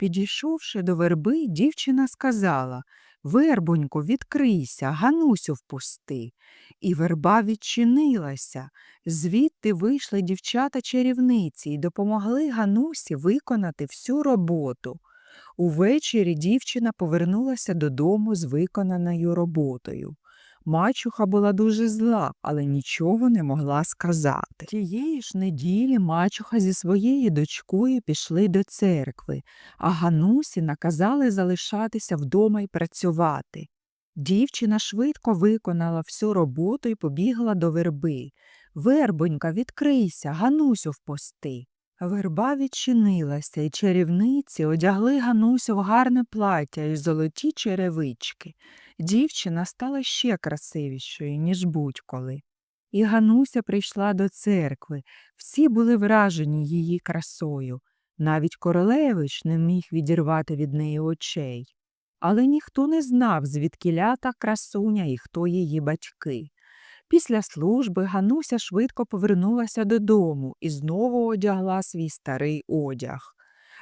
Підійшовши до верби, дівчина сказала Вербонько, відкрийся, Ганусю впусти. І верба відчинилася. Звідти вийшли дівчата-чарівниці і допомогли Ганусі виконати всю роботу. Увечері дівчина повернулася додому з виконаною роботою. Мачуха була дуже зла, але нічого не могла сказати. Тієї ж неділі мачуха зі своєю дочкою пішли до церкви, а Ганусі наказали залишатися вдома й працювати. Дівчина швидко виконала всю роботу і побігла до верби. Вербонька, відкрийся, Ганусю впусти. Верба відчинилася, і чарівниці одягли Ганусю в гарне плаття і золоті черевички. Дівчина стала ще красивішою, ніж будь-коли. І Гануся прийшла до церкви. Всі були вражені її красою. Навіть королевич не міг відірвати від неї очей. Але ніхто не знав, звідкіля та красуня і хто її батьки. Після служби Гануся швидко повернулася додому і знову одягла свій старий одяг.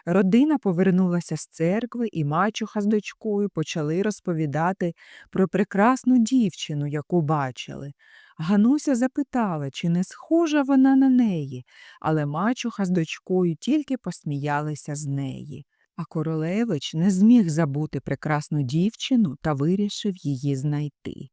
Родина повернулася з церкви, і мачуха з дочкою почали розповідати про прекрасну дівчину, яку бачили. Гануся запитала, чи не схожа вона на неї, але мачуха з дочкою тільки посміялися з неї. А королевич не зміг забути прекрасну дівчину та вирішив її знайти.